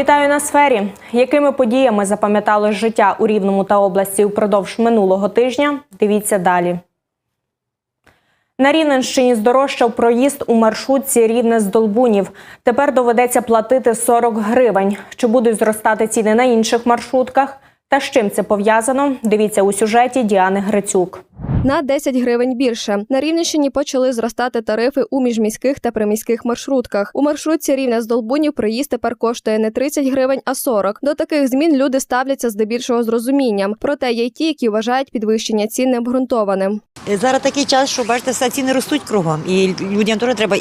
Вітаю на сфері. Якими подіями запам'яталось життя у Рівному та області упродовж минулого тижня? Дивіться далі. На Рівненщині здорожчав проїзд у маршрутці Рівне з Долбунів. Тепер доведеться платити 40 гривень. Чи будуть зростати ціни на інших маршрутках? Та з чим це пов'язано? Дивіться у сюжеті Діани Грицюк. На 10 гривень більше на Рівненщині почали зростати тарифи у міжміських та приміських маршрутках. У маршрутці рівня з Долбунів проїзд тепер коштує не 30 гривень, а 40. До таких змін люди ставляться здебільшого з розумінням. Проте є й ті, які вважають підвищення цін необґрунтованим. Е, Зараз такий час, що бачите, все ціни ростуть кругом. І людям теж треба,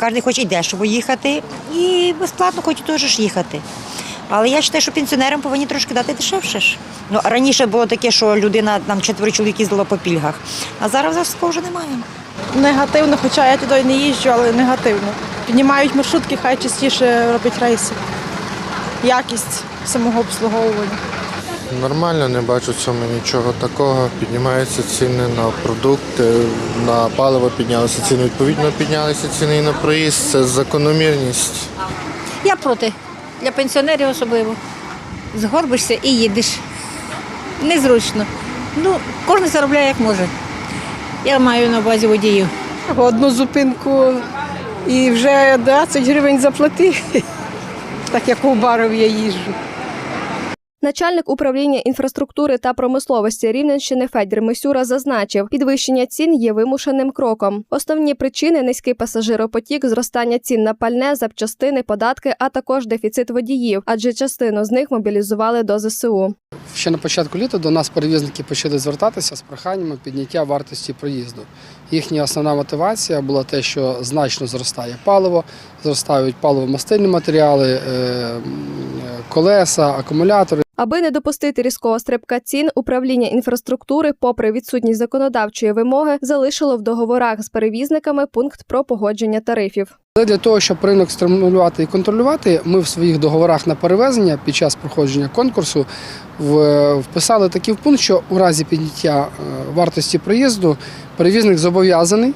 кожен хоче і дешево їхати, і безплатно хоче теж їхати. Але я вважаю, що пенсіонерам повинні трошки дати дешевше ж. Ну, раніше було таке, що людина там четверо чоловік їздила по пільгах, а зараз вже такого вже немає. Негативно, хоча я туди не їжджу, але негативно. Піднімають маршрутки, хай частіше роблять рейси. Якість самого обслуговування. Нормально, не бачу в цьому нічого такого. Піднімаються ціни на продукти, на паливо піднялися ціни. Відповідно, піднялися ціни і на проїзд. Це закономірність. Я проти. Для пенсіонерів особливо. Згорбишся і їдеш. Незручно. Ну, кожен заробляє як може. Я маю на увазі водіїв. Одну зупинку і вже 20 гривень заплати, так як у баров я їжджу. Начальник управління інфраструктури та промисловості Рівненщини Федір Мисюра зазначив, підвищення цін є вимушеним кроком. Основні причини низький пасажиропотік, зростання цін на пальне, запчастини, податки, а також дефіцит водіїв, адже частину з них мобілізували до ЗСУ. Ще на початку літа до нас перевізники почали звертатися з проханнями підняття вартості проїзду. Їхня основна мотивація була те, що значно зростає паливо, зростають паливо-мастильні матеріали, е, колеса, акумулятори. Аби не допустити різкого стрибка цін, управління інфраструктури, попри відсутність законодавчої вимоги, залишило в договорах з перевізниками пункт про погодження тарифів. Для того, щоб ринок стимулювати і контролювати, ми в своїх договорах на перевезення під час проходження конкурсу вписали такий пункт, що у разі підняття е, вартості проїзду перевізник зобов'язаний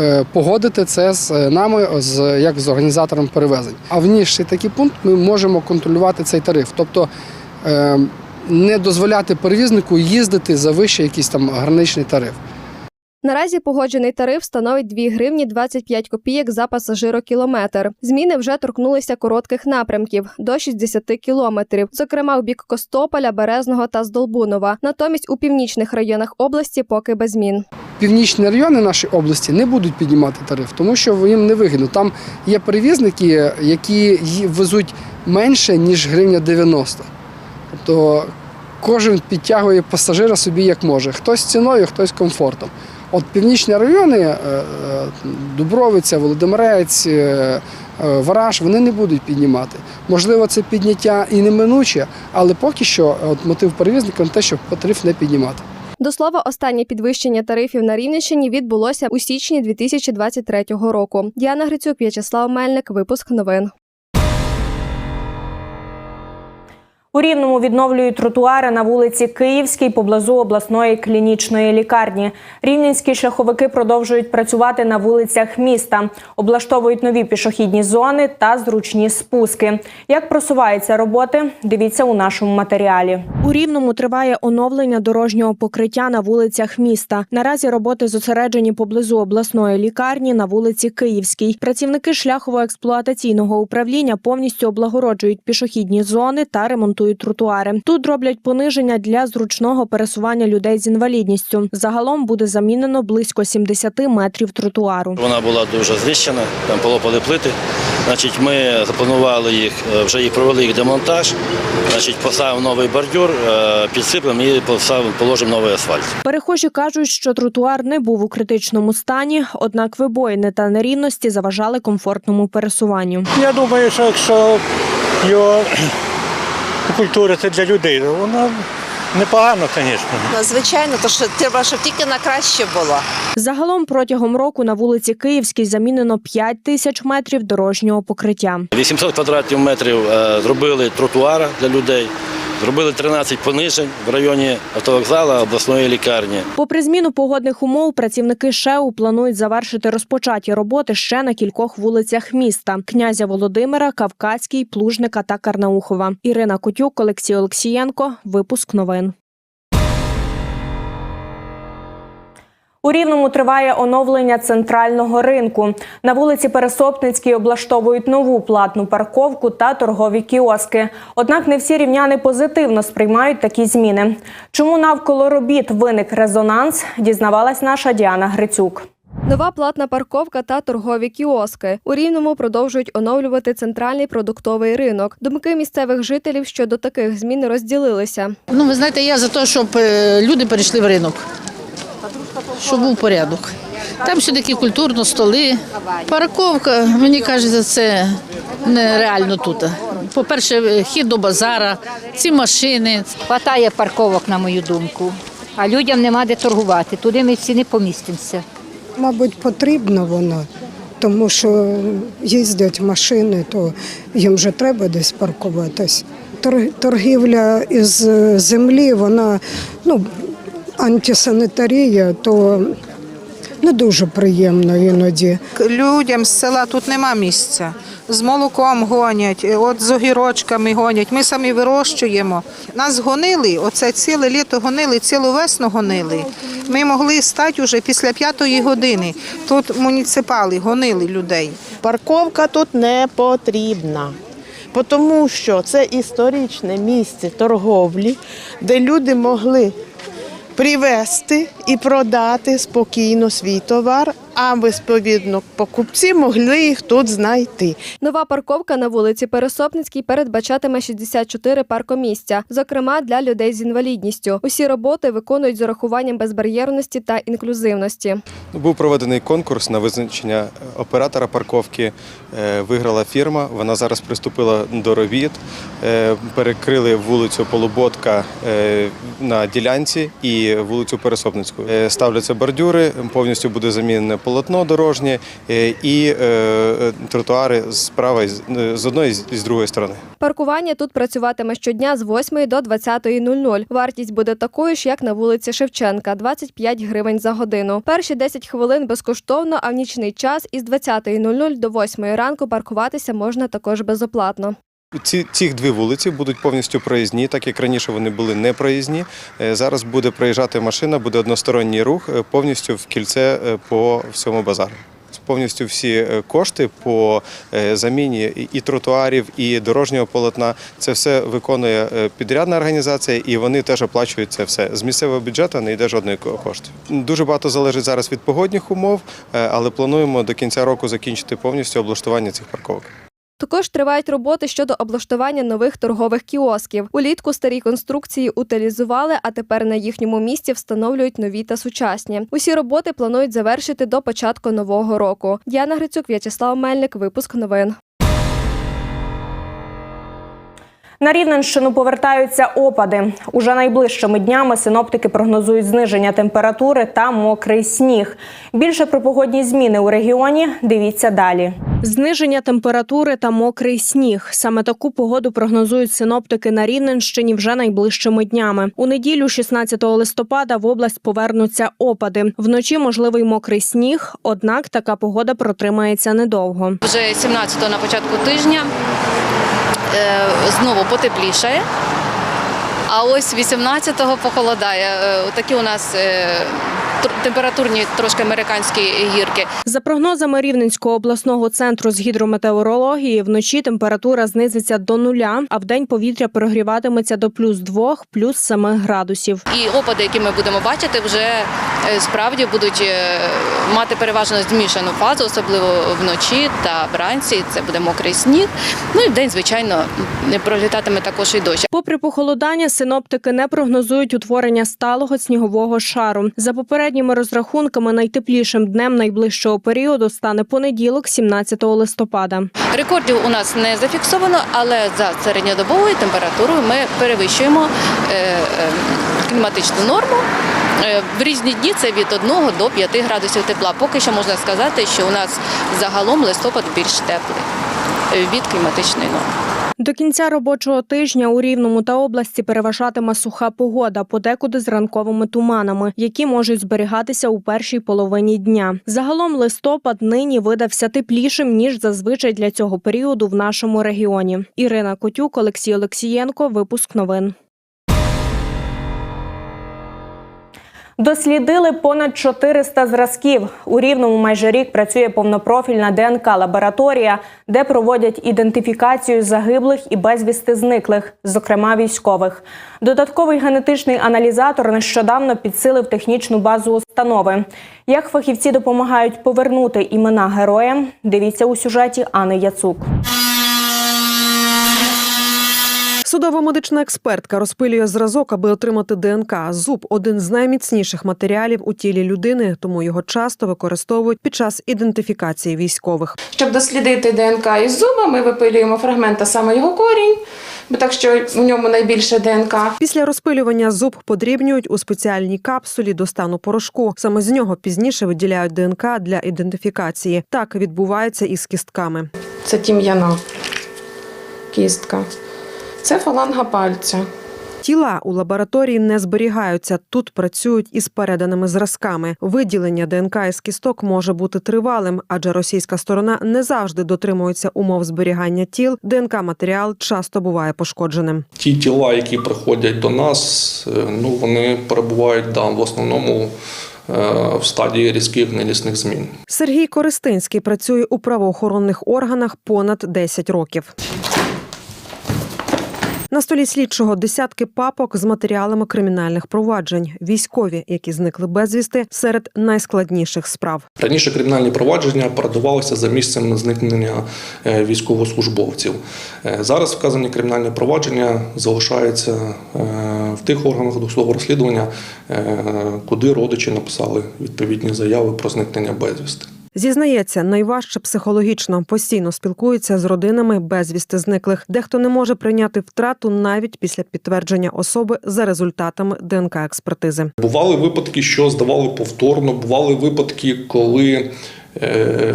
е, погодити це з нами, з, як з організатором перевезень. А внісши такий пункт, ми можемо контролювати цей тариф. Тобто е, не дозволяти перевізнику їздити за вище якийсь там граничний тариф. Наразі погоджений тариф становить 2 гривні 25 копійок за пасажирокілометр. Зміни вже торкнулися коротких напрямків до 60 кілометрів, зокрема у бік Костополя, Березного та Здолбунова. Натомість у північних районах області поки без змін. Північні райони нашої області не будуть піднімати тариф, тому що їм не вигідно. Там є перевізники, які везуть менше, ніж гривня 90. Тобто кожен підтягує пасажира собі як може. Хтось ціною, хтось комфортом. От північні райони, е, е, Дубровиця, Володимирець, е, Вараж, вони не будуть піднімати. Можливо, це підняття і неминуче, але поки що от мотив перевізника те, щоб тариф не піднімати. До слова, останнє підвищення тарифів на Рівненщині відбулося у січні 2023 року. Діана Грицюк, В'ячеслав Мельник, випуск новин. У Рівному відновлюють тротуари на вулиці Київській поблизу обласної клінічної лікарні. Рівненські шляховики продовжують працювати на вулицях міста, облаштовують нові пішохідні зони та зручні спуски. Як просуваються роботи? Дивіться у нашому матеріалі. У Рівному триває оновлення дорожнього покриття на вулицях міста. Наразі роботи зосереджені поблизу обласної лікарні на вулиці Київській. Працівники шляхово-експлуатаційного управління повністю облагороджують пішохідні зони та ремонтують тротуари. Тут роблять пониження для зручного пересування людей з інвалідністю. Загалом буде замінено близько 70 метрів тротуару. Вона була дуже знищена, там полопали плити. Значить, ми запланували їх, е, вже їх провели їх демонтаж. Значить, поставимо новий бордюр, е, підсиплемо і положимо новий асфальт. Перехожі кажуть, що тротуар не був у критичному стані, однак вибоїни та нерівності заважали комфортному пересуванню. Я думаю, що якщо його культурити для людей, Вона воно непогано, звісно. Ну, Звичайно, то що треба, щоб тільки на краще було. Загалом протягом року на вулиці Київській замінено 5 тисяч метрів дорожнього покриття. 800 квадратів метрів е, зробили тротуара для людей. Зробили 13 понижень в районі автовокзала обласної лікарні. Попри зміну погодних умов, працівники ШЕУ планують завершити розпочаті роботи ще на кількох вулицях міста: князя Володимира, Кавказький, Плужника та Карнаухова. Ірина Котюк, Олексій Олексієнко. Випуск новин. У Рівному триває оновлення центрального ринку. На вулиці Пересопницькій облаштовують нову платну парковку та торгові кіоски. Однак не всі рівняни позитивно сприймають такі зміни. Чому навколо робіт виник резонанс, дізнавалась наша Діана Грицюк. Нова платна парковка та торгові кіоски. У Рівному продовжують оновлювати центральний продуктовий ринок. Думки місцевих жителів щодо таких змін розділилися. Ну, ви знаєте, я за те, щоб е, люди перейшли в ринок, щоб був порядок. Там все-таки культурно, столи. Парковка, мені кажеться, це нереально тут. По-перше, хід до базара, ці машини. Хватає парковок, на мою думку. А людям нема де торгувати. Туди ми всі не помістимося. Мабуть, потрібно воно, тому що їздять машини, то їм вже треба десь паркуватись. Торгівля із землі, вона ну, антисанітарія, то не дуже приємно іноді. Людям з села тут нема місця. З молоком гонять, от з огірочками гонять. Ми самі вирощуємо. Нас гонили, оце ціле літо гонили, цілу весну гонили. Ми могли стати вже після п'ятої години. Тут муніципали гонили людей. Парковка тут не потрібна, тому що це історичне місце торговлі, де люди могли привезти і продати спокійно свій товар, а відповідно покупці могли їх тут знайти. Нова парковка на вулиці Пересопницькій передбачатиме 64 паркомісця, зокрема для людей з інвалідністю. Усі роботи виконують з урахуванням безбар'єрності та інклюзивності. Був проведений конкурс на визначення оператора парковки. Е, Виграла фірма. Вона зараз приступила до робіт. Е, Перекрили вулицю Полуботка е, на ділянці і вулицю Пересопницьку. Е, Ставляться бордюри, повністю буде замінене полотно дорожнє е, і е, тротуари з- е, з одної і з другої сторони. Паркування тут працюватиме щодня з 8 до 20.00. Вартість буде такою ж, як на вулиці Шевченка 25 гривень за годину. Перші 10 хвилин безкоштовно, а в нічний час із 20.00 до 8 ранку паркуватися можна також безоплатно. Ці цих дві вулиці будуть повністю проїзні, так як раніше вони були не проїзні. Е, Зараз буде проїжджати машина, буде односторонній рух е, повністю в кільце е, по всьому базару. Повністю всі кошти по заміні і- тротуарів, і дорожнього полотна. Це все виконує підрядна організація, і вони теж оплачують це все. З місцевого бюджету не йде жодної ко- коштів. Дуже багато залежить зараз від погодних умов, але плануємо до кінця року закінчити повністю облаштування цих парковок. Також тривають роботи щодо облаштування нових торгових кіосків. Улітку старі конструкції утилізували, а тепер на їхньому місці встановлюють нові та сучасні. Усі роботи планують завершити до початку нового року. Діана Грицюк, В'ячеслав Мельник. Випуск новин. На Рівненщину повертаються опади. Уже найближчими днями синоптики прогнозують зниження температури та мокрий сніг. Більше про погодні зміни у регіоні дивіться далі. Зниження температури та мокрий сніг. Саме таку погоду прогнозують синоптики на Рівненщині вже найближчими днями. У неділю, 16 листопада, в область повернуться опади. Вночі можливий мокрий сніг, однак така погода протримається недовго. Вже 17-го на початку тижня знову потеплішає. А ось 18-го похолодає. Е, Такі у нас е, температурні трошки американські гірки. За прогнозами Рівненського обласного центру з гідрометеорології, вночі температура знизиться до нуля, а вдень повітря прогріватиметься до плюс 2, плюс 7 градусів. І опади, які ми будемо бачити, вже е, справді будуть е, мати переважно змішану фазу, особливо вночі та вранці. Це буде мокрий сніг. Ну і вдень, звичайно, не пролітатиме також і дощ. Попри похолодання, синоптики не прогнозують утворення сталого снігового шару. За попередніми розрахунками, найтеплішим днем найближчого періоду стане понеділок, 17 листопада. Рекордів у нас не зафіксовано, але за середньодобовою температурою ми перевищуємо е, е, кліматичну норму. Е, В різні дні це від 1 до 5 градусів тепла. Поки що можна сказати, що у нас загалом листопад більш теплий від кліматичної норми. До кінця робочого тижня у Рівному та області переважатиме суха погода, подекуди з ранковими туманами, які можуть зберігатися у першій половині дня. Загалом листопад нині видався теплішим ніж зазвичай для цього періоду в нашому регіоні. Ірина Котюк, Олексій Олексієнко. Випуск новин. Дослідили понад 400 зразків. У Рівному майже рік працює повнопрофільна ДНК-лабораторія, де проводять ідентифікацію загиблих і безвісти зниклих, зокрема військових. Додатковий генетичний аналізатор нещодавно підсилив технічну базу установи. Як фахівці допомагають повернути імена героям, дивіться у сюжеті Ани Яцук. Судово-медична експертка розпилює зразок, аби отримати ДНК. Зуб один з найміцніших матеріалів у тілі людини, тому його часто використовують під час ідентифікації військових. Щоб дослідити ДНК із зуба, ми випилюємо фрагмент, а саме його корінь, бо так що в ньому найбільше ДНК. Після розпилювання зуб подрібнюють у спеціальній капсулі до стану порошку. Саме з нього пізніше виділяють ДНК для ідентифікації. Так відбувається і з кістками. Це тім'яна кістка. Це фаланга пальця. Тіла у лабораторії не зберігаються. Тут працюють із переданими зразками. Виділення ДНК із кісток може бути тривалим, адже російська сторона не завжди дотримується умов зберігання тіл. ДНК матеріал часто буває пошкодженим. Ті тіла, які приходять до нас, е, ну вони перебувають да, в основному е, в стадії різких нелісних змін. Сергій Користинський працює у правоохоронних органах понад 10 років. На столі слідчого десятки папок з матеріалами кримінальних проваджень, військові, які зникли безвісти, серед найскладніших справ. Раніше кримінальні провадження передавалися за місцем зникнення е, військовослужбовців. Е, Зараз вказані кримінальні провадження залишаються е, в тих органах досудового розслідування, куди родичі написали відповідні заяви про зникнення безвісти. Зізнається, найважче психологічно постійно спілкується з родинами безвісти зниклих. Дехто не може прийняти втрату навіть після підтвердження особи за результатами ДНК експертизи. Бували випадки, що здавали повторно. Бували випадки, коли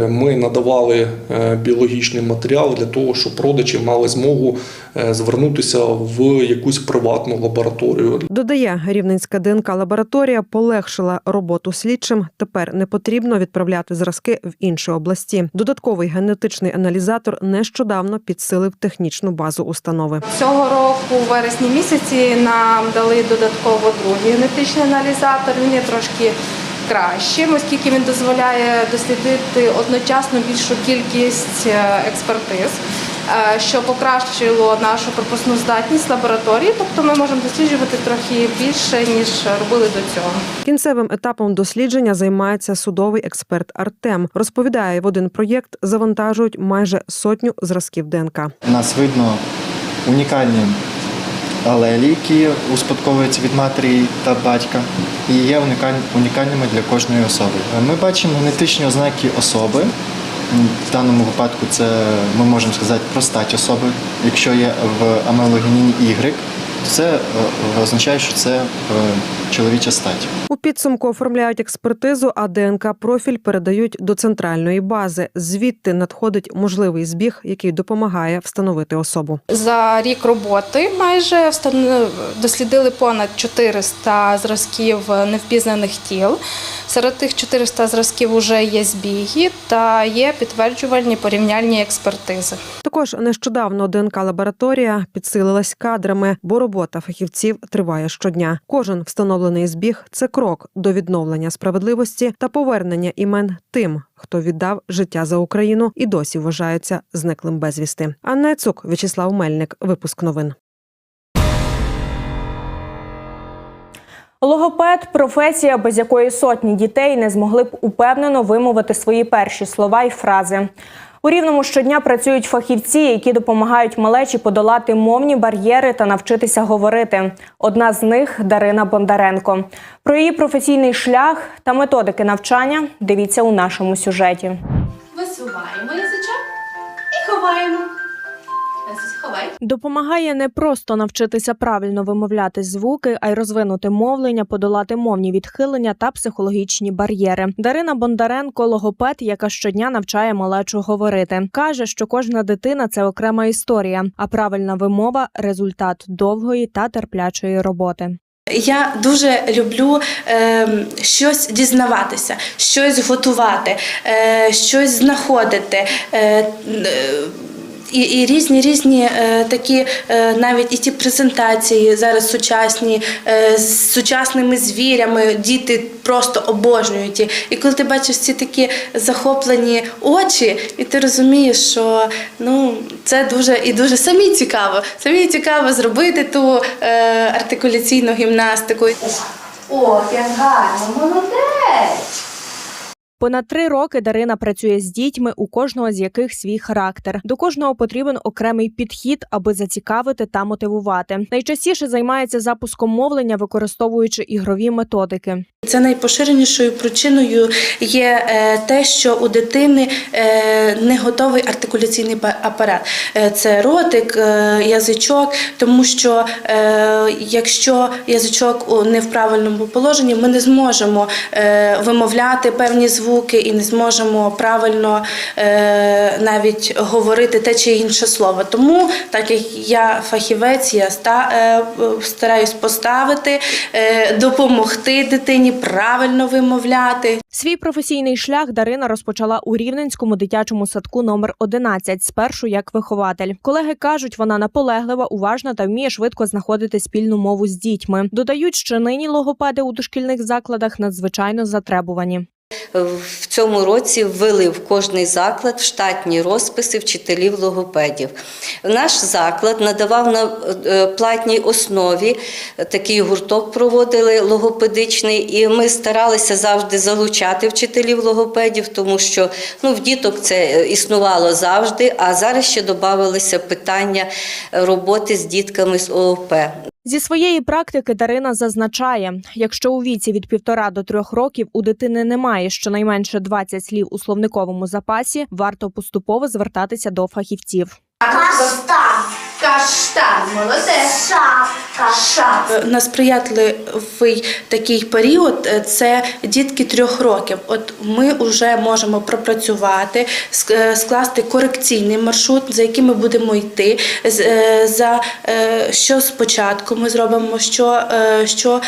ми надавали е, біологічний матеріал для того, щоб родичі мали змогу е, звернутися в якусь приватну лабораторію. Додає, рівненська ДНК лабораторія полегшила роботу слідчим. Тепер не потрібно відправляти зразки в інші області. Додатковий генетичний аналізатор нещодавно підсилив технічну базу установи. Цього року, у вересні місяці, нам дали додатково другий генетичний аналізатор. Він є трошки кращим, оскільки він дозволяє дослідити одночасно більшу кількість е, експертиз. е, Що покращило нашу пропускну здатність лабораторії, тобто ми можемо досліджувати трохи більше ніж робили до цього. Кінцевим етапом дослідження займається судовий експерт Артем. Розповідає, в один проєкт завантажують майже сотню зразків ДНК. Нас видно унікальні алелі, які успадковуються від матері та батька, і є унікальними для кожної особи. Ми бачимо генетичні ознаки особи. В даному випадку це ми можемо сказати про стать особи. Якщо є в амелогеніні Y, то це е, означає, що це е, чоловіча стать. Підсумку оформляють експертизу, а ДНК профіль передають до центральної бази. Звідти надходить можливий збіг, який допомагає встановити особу. За рік роботи майже дослідили понад 400 зразків невпізнаних тіл. Серед тих 400 зразків вже є збіги та є підтверджувальні порівняльні експертизи. Також нещодавно ДНК лабораторія підсилилась кадрами, бо робота фахівців триває щодня. Кожен встановлений збіг це крок до відновлення справедливості та повернення імен тим, хто віддав життя за Україну і досі вважається зниклим безвісти. Анна Цук, В'ячеслав Мельник, випуск новин. Логопед професія, без якої сотні дітей не змогли б упевнено вимовити свої перші слова й фрази. У рівному щодня працюють фахівці, які допомагають малечі подолати мовні бар'єри та навчитися говорити. Одна з них Дарина Бондаренко. Про її професійний шлях та методики навчання дивіться у нашому сюжеті. Висуваємо язичок і ховаємо. Допомагає не просто навчитися правильно вимовляти звуки, а й розвинути мовлення, подолати мовні відхилення та психологічні бар'єри. Дарина Бондаренко, логопед, яка щодня навчає малечу говорити, каже, що кожна дитина це окрема історія, а правильна вимова результат довгої та терплячої роботи. Я дуже люблю е, щось дізнаватися, щось готувати, е, щось знаходити. Е, е, і, і різні різні е, такі, е, навіть і ті презентації зараз сучасні е, з сучасними звірями, діти просто обожнюють. І коли ти бачиш ці такі захоплені очі, і ти розумієш, що ну це дуже і дуже самі цікаво. Самі цікаво зробити ту артикуляційну гімнастику. О, як гарно, молодець! Понад три роки Дарина працює з дітьми, у кожного з яких свій характер. До кожного потрібен окремий підхід, аби зацікавити та мотивувати. Найчастіше займається запуском мовлення, використовуючи ігрові методики. Це найпоширенішою причиною є е, те, що у дитини е, не готовий артикуляційний па- апарат. Е, Це ротик, язичок, тому що якщо язичок не в правильному положенні, ми не зможемо вимовляти певні звуки і не зможемо правильно е, навіть говорити те чи інше слово. Тому, так як я фахівець, я е, стараюсь поставити, е, допомогти дитині правильно вимовляти. Свій професійний шлях Дарина розпочала у Рівненському дитячому садку номер 11, спершу як вихователь. Колеги кажуть, вона наполеглива, уважна та вміє швидко знаходити спільну мову з дітьми. Додають, що нині логопеди у дошкільних закладах надзвичайно затребувані. В цьому році ввели в кожний заклад штатні розписи вчителів логопедів. Наш заклад надавав на е, платній основі такий гурток проводили логопедичний, і ми старалися завжди залучати вчителів логопедів, тому що ну, в діток це е, існувало завжди, а зараз ще додавалися питання роботи з дітками з ООП. Зі своєї практики Дарина зазначає, якщо у віці від півтора до трьох років у дитини немає щонайменше 20 слів у словниковому запасі, варто поступово звертатися до фахівців. Каштан. Каштан. Молодець. Шапка. Шапка. На сприятливий такий період е, це дітки трьох років. От ми вже можемо пропрацювати, е, скласти корекційний маршрут, за яким ми будемо йти. з- е, За е, що спочатку ми зробимо, що, е, що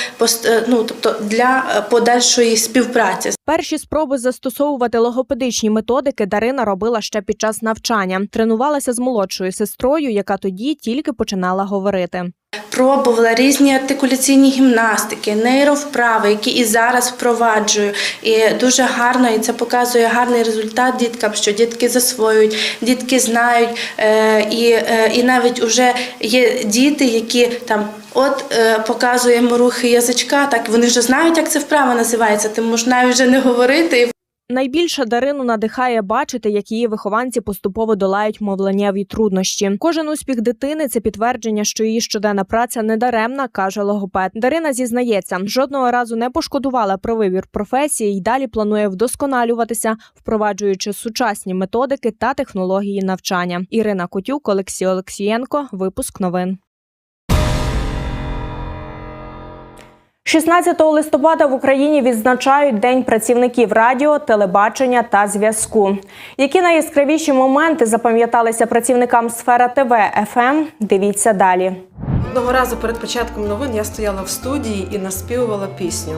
е, ну, тобто для е, подальшої співпраці. Перші спроби застосовувати логопедичні методики Дарина робила ще під час навчання. Тренувалася з молодшою сестрою, яка тоді тільки починала говорити. Пробувала різні артикуляційні гімнастики, нейровправи, які і зараз впроваджую. І дуже гарно, і це показує гарний результат діткам, що дітки засвоюють, дітки знають. Е, і, е, і навіть вже є діти, які там. От е, показуємо рухи язичка, так вони вже знають, як це вправа називається. Ти можеш навіть вже не говорити. Найбільше Дарину надихає бачити, як її вихованці поступово долають мовленнєві труднощі. Кожен успіх дитини це підтвердження, що її щоденна праця не даремна, каже логопед. Дарина зізнається, жодного разу не пошкодувала про вибір професії і далі планує вдосконалюватися, впроваджуючи сучасні методики та технології навчання. Ірина Котюк, Олексій Олексієнко. Випуск новин. 16 листопада в Україні відзначають День працівників радіо, телебачення та зв'язку. Які найяскравіші моменти запам'яталися працівникам сфера ТВ ФМ? Дивіться далі. Одного разу перед початком новин я стояла в студії і наспівувала пісню.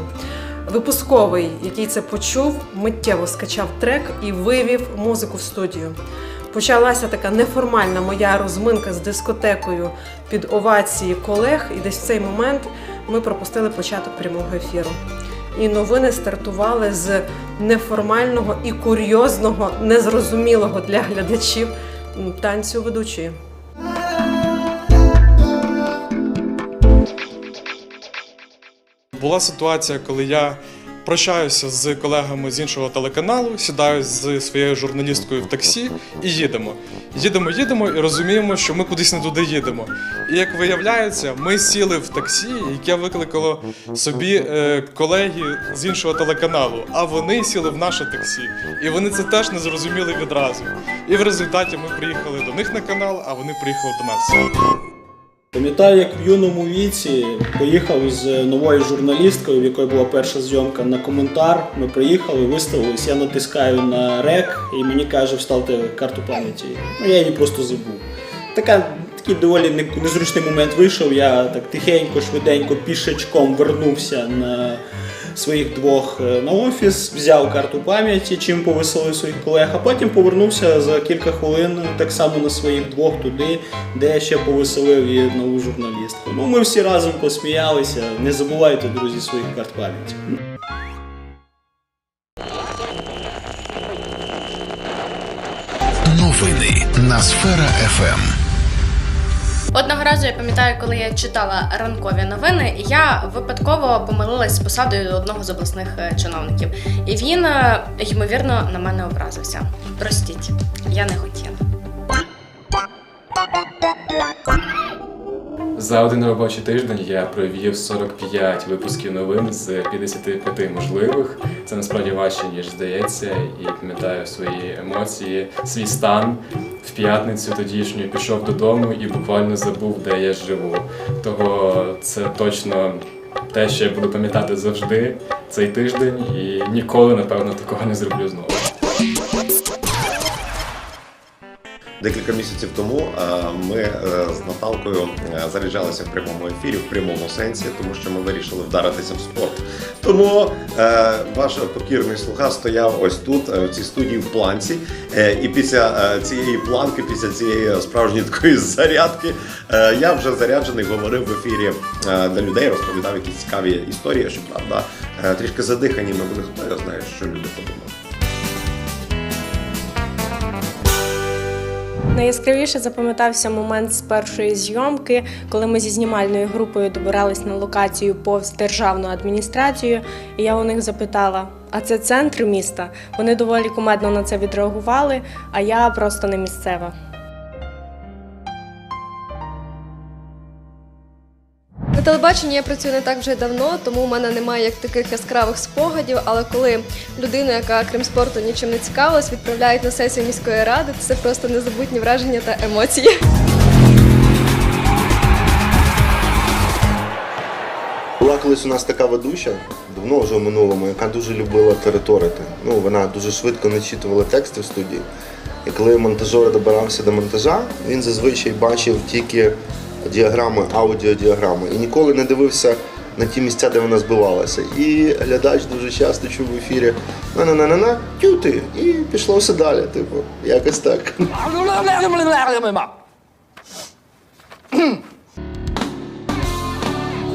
Випусковий, який це почув, миттєво скачав трек і вивів музику в студію. Почалася така неформальна моя розминка з дискотекою під овації колег, і десь в цей момент ми пропустили початок прямого ефіру. І новини стартували з неформального і курйозного, незрозумілого для глядачів танцю ведучої. Була ситуація, коли я прощаюся з колегами з іншого телеканалу, сідаю з своєю журналісткою в таксі і їдемо. Їдемо, їдемо і розуміємо, що ми кудись не туди їдемо. І як виявляється, ми сіли в таксі, яке викликало собі е, колеги з іншого телеканалу, а вони сіли в наше таксі. І вони це теж не зрозуміли відразу. І в результаті ми приїхали до них на канал, а вони приїхали до нас. Пам'ятаю, як в юному віці поїхав з новою журналісткою, в якої була перша зйомка на коментар. Ми приїхали, виставились, я натискаю на рек і мені каже, вставте карту пам'яті. Ну я її просто забув. Така, такий доволі незручний момент вийшов. Я так тихенько, швиденько, пішечком вернувся на своїх двох е, на офіс, взяв карту пам'яті, чим повеселив своїх колег, а потім повернувся за кілька хвилин так само на своїх двох туди, де ще повеселив і нову журналістку. Ну, ми всі разом посміялися. Не забувайте, друзі, своїх карт пам'яті. Новини на Сфера ФМ. Одного разу я пам'ятаю, коли я читала ранкові новини, я випадково помилилась з посадою одного з обласних е, чиновників, і він е, ймовірно на мене образився. Простіть, я не хотіла. За один робочий тиждень я провів 45 випусків новин з 55 можливих. Це насправді важче, ніж здається, і пам'ятаю свої емоції, свій стан. В п'ятницю тодішню пішов додому і буквально забув, де я живу. Того це точно те, що я буду пам'ятати завжди цей тиждень, і ніколи, напевно, такого не зроблю знову. Декілька місяців тому е, ми е, з Наталкою е, заряджалися в прямому ефірі, в прямому сенсі, тому що ми вирішили вдаритися в спорт. Тому ваш покірний слуга стояв ось тут, в цій студії в планці. І після цієї планки, після цієї справжньої такої зарядки, я вже заряджений говорив в ефірі для людей, розповідав якісь цікаві історії. Щоправда, трішки задихані ми були, хто я знаю, що люди подумали. Найяскравіше запам'ятався момент з першої зйомки, коли ми зі знімальною групою добирались на локацію повз державну адміністрацію, і я у них запитала: а це центр міста? Вони доволі кумедно на це відреагували, а я просто не місцева. На телебаченні я працюю не так вже давно, тому у мене немає як таких яскравих спогадів. Але коли людину, яка крім спорту нічим не цікавилась, відправляють на сесію міської ради, це просто незабутні враження та емоції. Була колись у нас така ведуча, давно вже в минулому, яка дуже любила територити. Ну, вона дуже швидко начитувала тексти в студії. І коли монтажер добирався до монтажа, він зазвичай бачив тільки діаграми, аудіодіаграми і ніколи не дивився на ті місця, де вона збивалася. І глядач дуже часто чув в ефірі на-на-на-на-на, тюти, і пішло все далі. Типу, якось так.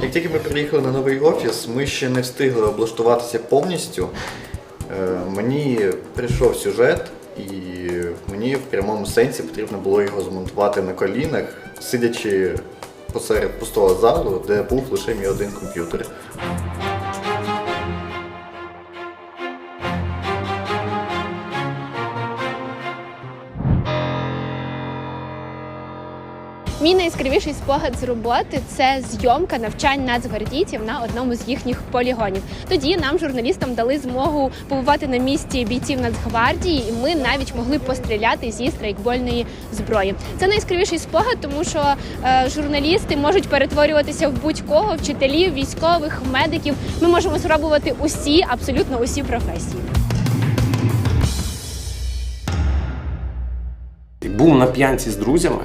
Як тільки ми приїхали на новий офіс, ми ще не встигли облаштуватися повністю. Е, Мені прийшов сюжет, і мені в прямому сенсі потрібно було його змонтувати на колінах, сидячи посеред пустого залу, де був лише мій один комп'ютер. Мій найяскравіший спогад з роботи це зйомка навчань нацгвардійців на одному з їхніх полігонів. Тоді нам, журналістам, дали змогу побувати на місці бійців Нацгвардії, і ми навіть могли постріляти зі страйкбольної зброї. Це найяскравіший спогад, тому що е, журналісти можуть перетворюватися в будь-кого, вчителів, військових, медиків. Ми можемо спробувати усі, абсолютно усі професії. Був на п'янці з друзями,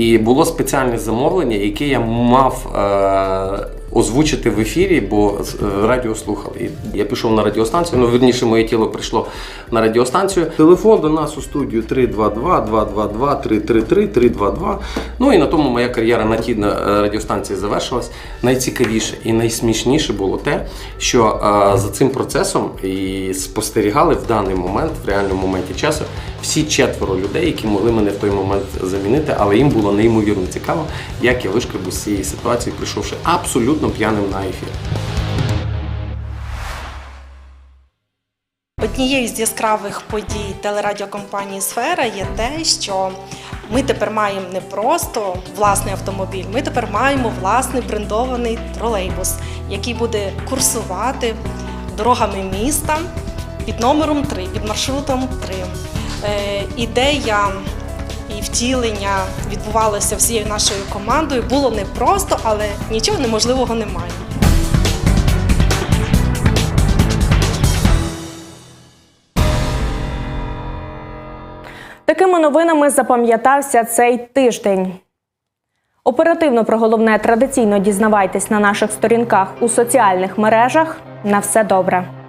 і було спеціальне замовлення, яке я мав е, озвучити в ефірі, бо е, радіо слухали. І я пішов на радіостанцію. Ну, верніше, моє тіло прийшло на радіостанцію. Телефон до нас у студію 322 222 333 322. Ну і на тому моя кар'єра на тій е, радіостанції завершилась. Найцікавіше і найсмішніше було те, що е, за цим процесом і спостерігали в даний момент, в реальному моменті часу, всі четверо людей, які могли мене в той момент замінити, але їм було неймовірно цікаво, як я вишкребу з цієї ситуації, прийшовши абсолютно п'яним на ефір. Однією з яскравих подій телерадіокомпанії Сфера є те, що ми тепер маємо не просто власний автомобіль, ми тепер маємо власний брендований тролейбус, який буде курсувати дорогами міста під номером 3, під маршрутом 3. Е, ідея втілення відбувалося всією нашою командою. Було непросто, але нічого неможливого немає. Такими новинами запам'ятався цей тиждень. Оперативно про головне традиційно дізнавайтесь на наших сторінках у соціальних мережах. На все добре.